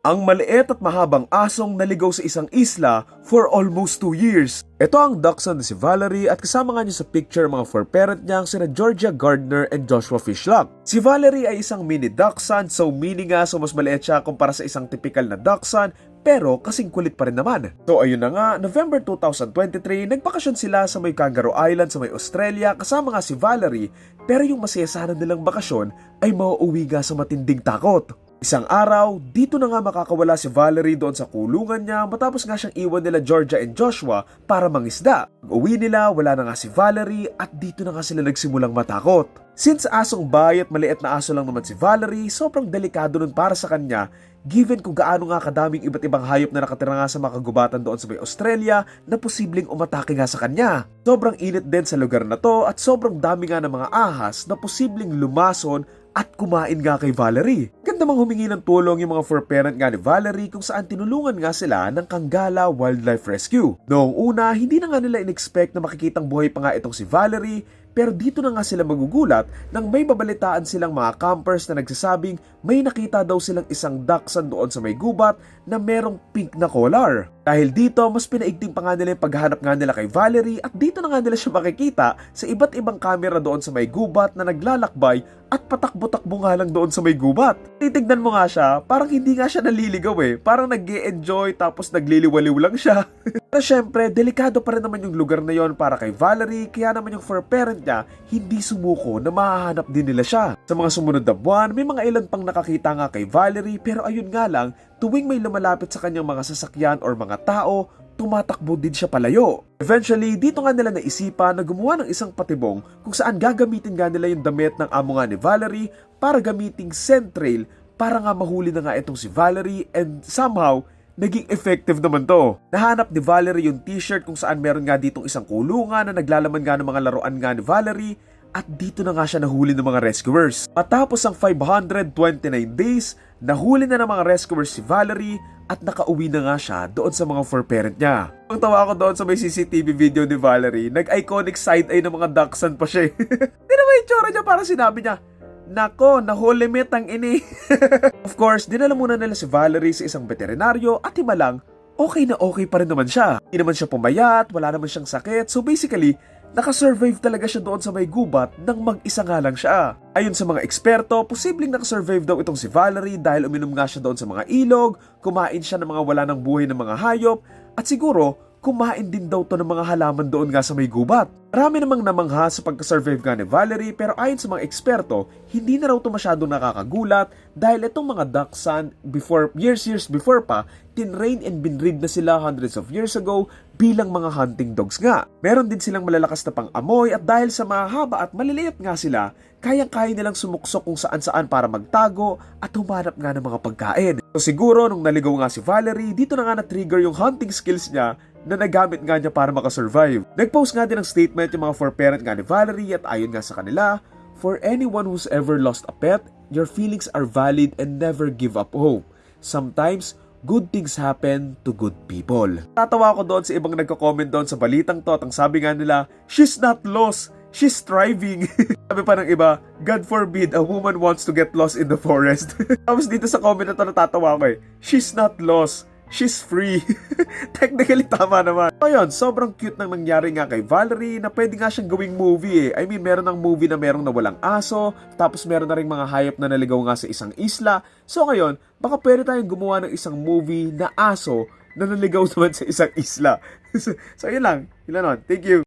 ang maliit at mahabang asong naligaw sa isang isla for almost 2 years. Ito ang dachshund na si Valerie at kasama nga niya sa picture mga four parent niyang sina Georgia Gardner and Joshua Fishlock. Si Valerie ay isang mini dachshund so mini nga so mas maliit siya kumpara sa isang typical na dachshund pero kasing kulit pa rin naman. So ayun na nga, November 2023, nagbakasyon sila sa may Kangaroo Island sa may Australia kasama nga si Valerie pero yung masaya sana nilang bakasyon ay mauuwi nga sa matinding takot. Isang araw, dito na nga makakawala si Valerie doon sa kulungan niya matapos nga siyang iwan nila Georgia and Joshua para mangisda. Uwi nila, wala na nga si Valerie at dito na nga sila nagsimulang matakot. Since asong bay at maliit na aso lang naman si Valerie, sobrang delikado nun para sa kanya given kung gaano nga kadaming iba't ibang hayop na nakatira nga sa mga kagubatan doon sa may Australia na posibleng umatake nga sa kanya. Sobrang init din sa lugar na to at sobrang dami nga ng mga ahas na posibleng lumason at kumain nga kay Valerie. Ganda mang humingi ng tulong yung mga for parent nga ni Valerie kung saan tinulungan nga sila ng Kangala Wildlife Rescue. Noong una, hindi na nga nila in-expect na makikitang buhay pa nga itong si Valerie pero dito na nga sila magugulat nang may babalitaan silang mga campers na nagsasabing may nakita daw silang isang dachshund doon sa may gubat na merong pink na collar. Dahil dito, mas pinaigting pa nga nila yung paghahanap nga nila kay Valerie at dito na nga nila siya makikita sa iba't ibang camera doon sa may gubat na naglalakbay at patakbo-takbo nga lang doon sa may gubat. Titignan mo nga siya, parang hindi nga siya naliligaw eh. Parang nag enjoy tapos nagliliwaliw lang siya. Pero syempre, delikado pa rin naman yung lugar na yon para kay Valerie, kaya naman yung for parent niya, hindi sumuko na mahahanap din nila siya. Sa mga sumunod na buwan, may mga ilan pang nakakita nga kay Valerie, pero ayun nga lang, tuwing may lumalapit sa kanyang mga sasakyan or mga tao, tumatakbo din siya palayo. Eventually, dito nga nila naisipan na gumawa ng isang patibong kung saan gagamitin nga nila yung damit ng amo nga ni Valerie para gamiting scent trail para nga mahuli na nga itong si Valerie and somehow, naging effective naman to. Nahanap ni Valerie yung t-shirt kung saan meron nga ditong isang kulungan na naglalaman nga ng mga laruan nga ni Valerie at dito na nga siya nahuli ng mga rescuers. Matapos ang 529 days, nahuli na ng mga rescuers si Valerie at nakauwi na nga siya doon sa mga for parent niya. Ang tawa ko doon sa may CCTV video ni Valerie, nag-iconic side-eye ng mga dachshund pa siya. eh. Pero may itsura niya para sinabi niya, Nako, nahuli ang ini. of course, dinala muna nila si Valerie sa isang veterinaryo at himalang, okay na okay pa rin naman siya. Hindi naman siya pumayat, wala naman siyang sakit. So basically, nakasurvive talaga siya doon sa may gubat nang mag-isa nga lang siya. Ayon sa mga eksperto, posibleng nakasurvive daw itong si Valerie dahil uminom nga siya doon sa mga ilog, kumain siya ng mga wala ng buhay ng mga hayop, at siguro, kumain din daw to ng mga halaman doon nga sa may gubat. Marami namang namangha sa pagkasurvive nga ni Valerie pero ayon sa mga eksperto, hindi na raw to masyadong nakakagulat dahil itong mga dachshund before, years years before pa, tinrain and binreed na sila hundreds of years ago bilang mga hunting dogs nga. Meron din silang malalakas na pang-amoy at dahil sa mahaba at maliliit nga sila, kayang-kaya nilang sumuksok kung saan-saan para magtago at humanap nga ng mga pagkain. So siguro nung naligaw nga si Valerie, dito na nga na-trigger yung hunting skills niya na nagamit nga niya para makasurvive. Nag-post nga din ng statement yung mga for parent nga ni Valerie at ayon nga sa kanila, For anyone who's ever lost a pet, your feelings are valid and never give up hope. Sometimes, good things happen to good people. Tatawa ako doon sa ibang nagko-comment doon sa balitang to at ang sabi nga nila, She's not lost, she's thriving. sabi pa ng iba, God forbid a woman wants to get lost in the forest. Tapos dito sa comment na to natatawa ko eh, She's not lost, she's free. Technically tama naman. So yun, sobrang cute nang nangyari nga kay Valerie na pwede nga siyang gawing movie eh. I mean, meron ng movie na merong nawalang aso, tapos meron na rin mga hayop na naligaw nga sa isang isla. So ngayon, baka pwede tayong gumawa ng isang movie na aso na naligaw naman sa isang isla. so yun lang. Yun lang. Thank you.